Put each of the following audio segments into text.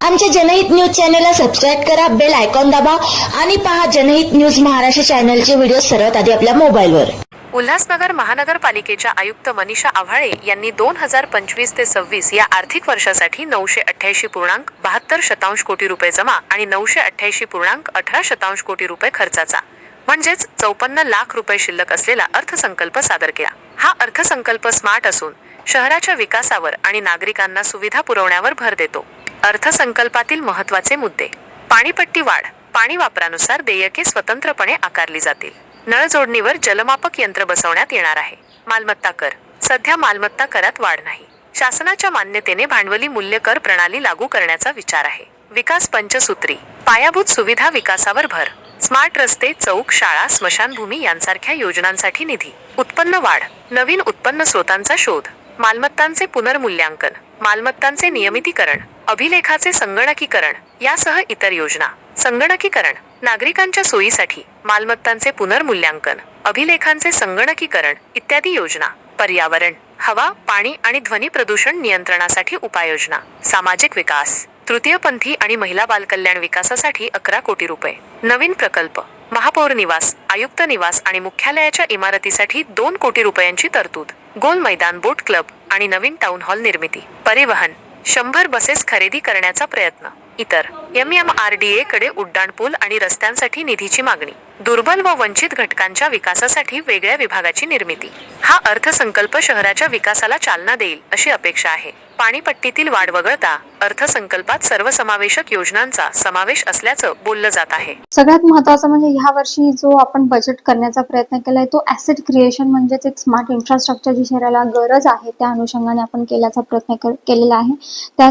आमच्या जनहित न्यूज चॅनलला सबस्क्राईब करा बेल आयकॉन दाबा आणि पहा जनहित न्यूज महाराष्ट्र चॅनलचे व्हिडिओ सर्वात आधी आपल्या मोबाईलवर. उल्हासनगर महानगरपालिकेच्या आयुक्त मनीषा आव्हाळे यांनी दोन हजार पंचवीस ते सव्वीस या आर्थिक वर्षासाठी नऊशे अठ्ठ्याऐंशी पूर्णांक बहात्तर शतांश कोटी रुपये जमा आणि नऊशे अठ्ठ्याऐंशी पूर्णांक अठरा शतांश कोटी रुपये खर्चाचा. म्हणजेच चौपन्न लाख रुपये शिल्लक असलेला अर्थसंकल्प सादर केला. हा अर्थसंकल्प स्मार्ट असून शहराच्या विकासावर आणि नागरिकांना सुविधा पुरवण्यावर भर देतो. अर्थसंकल्पातील महत्त्वाचे मुद्दे. पाणीपट्टी वाढ. पाणी वापरानुसार देयके स्वतंत्रपणे आकारली जातील. नळ जोडणीवर जलमापक यंत्र बसवण्यात येणार आहे. मालमत्ता कर. सध्या मालमत्ता करात वाढ नाही. शासनाच्या मान्यतेने भांडवली मूल्य कर प्रणाली लागू करण्याचा विचार आहे. विकास पंचसूत्री. पायाभूत सुविधा विकासावर भर. स्मार्ट रस्ते चौक शाळा स्मशानभूमी यांसारख्या योजनांसाठी निधी. उत्पन्न वाढ. नवीन उत्पन्न स्रोतांचा शोध. मालमत्तांचे पुनर्मूल्यांकन. मालमत्तांचे नियमितीकरण. अभिलेखाचे संगणकीकरण यासह इतर योजना. संगणकीकरण नागरिकांच्या सोयीसाठी मालमत्तांचे पुनर्मूल्यांकन अभिलेखांचे संगणकीकरण इत्यादी योजना. पर्यावरण हवा पाणी आणि ध्वनी प्रदूषण नियंत्रणासाठी उपाययोजना. सामाजिक विकास तृतीयपंथी आणि महिला बालकल्याण विकासासाठी अकरा कोटी रुपये. नवीन प्रकल्प महापौर निवास आयुक्त निवास आणि मुख्यालयाच्या इमारतीसाठी दोन कोटी रुपयांची तरतूद. गोल मैदान बोट क्लब आणि नवीन टाउन हॉल निर्मिती. परिवहन शंभर बसेस खरेदी करण्याचा प्रयत्न. इतर M M R D A कडे उड्डाणपूल आणि रस्त्यांसाठी निधीची मागणी. दुर्बल व वंचित घटकांच्या विकासासाठी वेगळ्या विभागाची निर्मिती. हा अर्थसंकल्प शहराच्या विकासाला चालना देईल अशी अपेक्षा आहे. पाणीपट्टीतील वाढ वगळता अर्थसंकल्पात सर्वसमावेशक योजनांचा समावेश असल्याचं बोललं जात आहे. सगळ्यात महत्वाचं म्हणजे ह्या वर्षी जो आपण बजेट करण्याचा प्रयत्न केलाय तो ऍसेट क्रिएशन म्हणजेच एक स्मार्ट इन्फ्रास्ट्रक्चर जी शहराला गरज आहे त्या अनुषंगाने आपण केल्याचा प्रयत्न केलेला आहे. त्या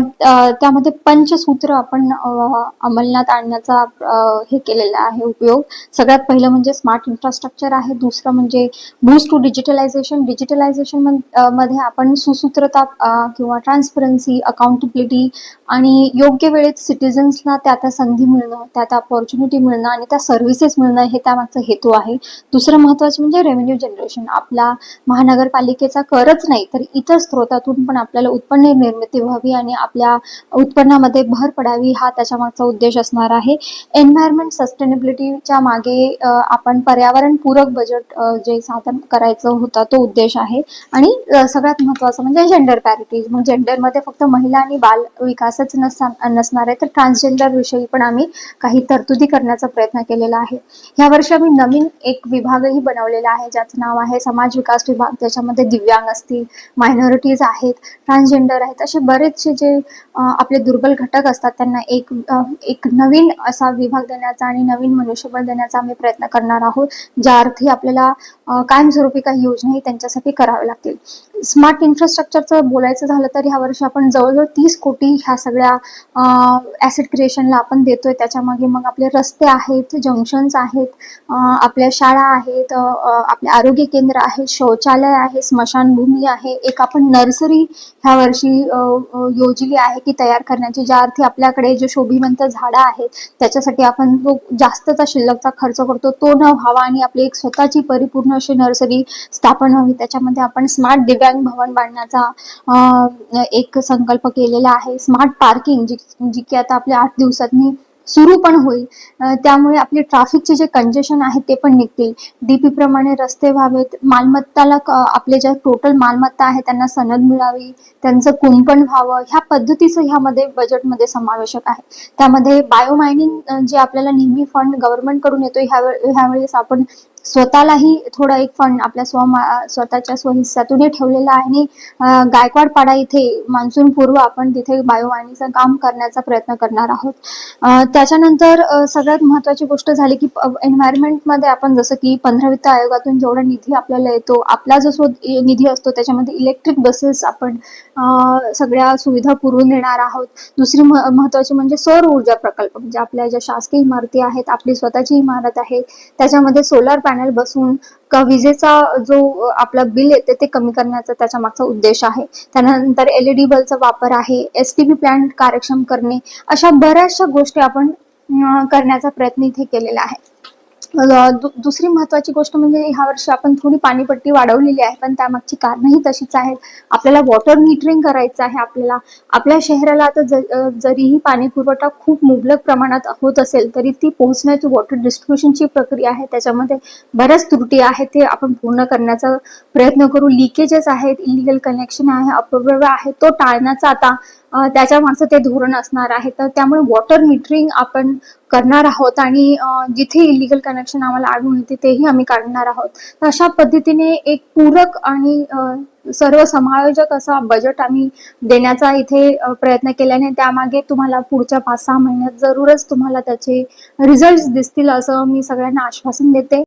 त्यामध्ये पंचसूत्र आपण अंमलनात आणण्याचा हे केलेला आहे उपयोग. सगळ्यात पहिलं म्हणजे स्मार्ट इन्फ्रास्ट्रक्चर आहे. दुसरं म्हणजे बूस्ट टू डिजिटलायझेशन डिजिटलायझेशनमध्ये आपण सुसूत्रता किंवा ट्रान्सपरन्सी अकाउंटेबिलिटी आणि योग्य वेळेत सिटीजन्सना त्या त्या संधी मिळणं त्या त्या ऑपॉर्च्युनिटी मिळणं आणि त्या सर्व्हिसेस मिळणं हे त्यामागचा हेतू आहे. दुसरं महत्त्वाचं म्हणजे रेव्हेन्यू जनरेशन आपला महानगरपालिकेचा करच नाही तर इतर स्रोतातून पण आपल्याला उत्पन्न निर्मिती व्हावी आणि आपल्या उत्पन्नामध्ये भर पडावी हा त्याच्या मागचा उद्देश असणार आहे. एन्व्हायरमेंट सस्टेनेबिलिटीच्या मागे आपण आपण पर्यावरणपूरक बजेट जे साधन करायचं होता तो उद्देश आहे. आणि सगळ्यात महत्त्वाचं म्हणजे जेंडर पॅरिटी मग जेंडरमध्ये फक्त महिला आणि बाल विकासच नसणार नसणार आहे तर ट्रान्सजेंडर विषयी पण आम्ही काही तरतुदी करण्याचा प्रयत्न केलेला आहे. ह्या वर्षी आम्ही नवीन एक विभागही बनवलेला आहे ज्याचं नाव आहे समाज विकास विभाग. त्याच्यामध्ये दिव्यांग असतील मायनॉरिटीज आहेत ट्रान्सजेंडर आहेत असे बरेचसे जे आपले दुर्बल घटक असतात त्यांना एक एक नवीन असा विभाग देण्याचा आणि नवीन मनुष्यबळ देण्याचा आम्ही प्रयत्न करणार आहोत ज्या अर्थी आपल्याला कायमस्वरूपी काही योजनाही त्यांच्यासाठी कराव्या लागतील. स्मार्ट इन्फ्रास्ट्रक्चरचं बोलायचं झालं तर ह्या वर्षी आपण जवळजवळ तीस कोटी ह्या सगळ्या ॲसिड क्रिएशनला आपण देतोय. त्याच्यामागे मग आपले रस्ते आहेत जंक्शन्स आहेत आपल्या शाळा आहेत आपले आरोग्य केंद्र आहे शौचालय आहे स्मशानभूमी आहे. एक आपण नर्सरी ह्या वर्षी योजली आहे की तयार करण्याची ज्या अर्थी आपल्याकडे जे शोभिवंत झाडं आहेत त्याच्यासाठी आपण जो जास्तचा शिल्लकचा खर्च करतो तो न व्हावा आणि आपली एक स्वतःची परिपूर्ण अशी नर्सरी स्थापन व्हावी. त्याच्यामध्ये आपण स्मार्ट दिव्यांग भवन बांधण्याचा एक संकल्प केलेला आहे. स्मार्ट पार्किंग जी जी की आता आपल्या आठ दिवसांनी सुरू पण होईल. त्यामुळे आपले ट्रॅफिकचे जे कंजेशन आहे ते पण निघतील. डीपी प्रमाणे रस्ते व्हावेत. मालमत्ताला आपले ज्या टोटल मालमत्ता आहे त्यांना सनद मिळावी. त्यांचं कुंपण व्हावं. ह्या पद्धतीचं ह्यामध्ये बजेटमध्ये समावेशक आहे. त्यामध्ये बायोमायनिंग जे आपल्याला नेहमी फंड गव्हर्नमेंटकडून येतो ह्या ह्यावेळेस आपण स्वतःलाही थोडा एक फंड आपल्या स्व स्वतःच्या स्वहिस्सातूनही ठेवलेला आहे. आणि गायकवाडपाडा गायकवाड पाडा इथे मान्सून पूर्व आपण तिथे बायोवाणीचं काम करण्याचा प्रयत्न करणार आहोत. त्याच्यानंतर सगळ्यात महत्वाची गोष्ट झाली की एन्व्हायरमेंटमध्ये आपण जसं की पंधरा वित्त आयोगातून जेवढा निधी आपल्याला येतो आपला जो निधी असतो त्याच्यामध्ये इलेक्ट्रिक बसेस आपण सगळ्या सुविधा पुरवून देणार आहोत. दुसरी महत्वाची म्हणजे सौर ऊर्जा प्रकल्प म्हणजे आपल्या ज्या शासकीय इमारती आहेत आपली स्वतःची इमारत आहे त्याच्यामध्ये सोलार पॅनल बसून विजेचा जो आपला बिल येते ते कमी करण्याचा त्याच्या मागचा उद्देश आहे. त्यानंतर एलईडी बल्बचा वापर आहे एस टी बी प्लॅन कार्यक्षम करणे अशा बऱ्याचशा गोष्टी आपण करण्याचा प्रयत्न इथे केलेला आहे. दुसरी महत्वाची गोष्ट म्हणजे ह्या वर्षी आपण थोडी पाणीपट्टी वाढवलेली आहे पण त्यामागची कारणंही तशीच आहेत. आपल्याला वॉटर मीटरिंग करायचं आहे आपल्याला. आपल्या शहराला आता जरीही पाणी पुरवठा खूप मुबलक प्रमाणात होत असेल तरी ती पोहोचण्याची वॉटर डिस्ट्रीब्युशनची प्रक्रिया आहे. त्याच्यामध्ये बऱ्याच त्रुटी आहेत ते आपण पूर्ण करण्याचा प्रयत्न करू. लिकेजेस आहेत इलिगल कनेक्शन आहे अपव्यय आहे तो टाळण्याचा आता त्याच्या मागचं ते धोरण असणार आहे. तर त्यामुळे वॉटर मीटरिंग आपण करणार आहोत आणि जिथे इलिगल कनेक्शन आम्हाला आढळून येते तेही आम्ही काढणार आहोत. तर अशा पद्धतीने एक पूरक आणि सर्व समायोजक असा बजेट आम्ही देण्याचा इथे प्रयत्न केल्याने त्यामागे तुम्हाला पुढच्या पाच सहा महिन्यात जरूरच तुम्हाला त्याचे रिझल्ट दिसतील असं मी सगळ्यांना आश्वासन देते.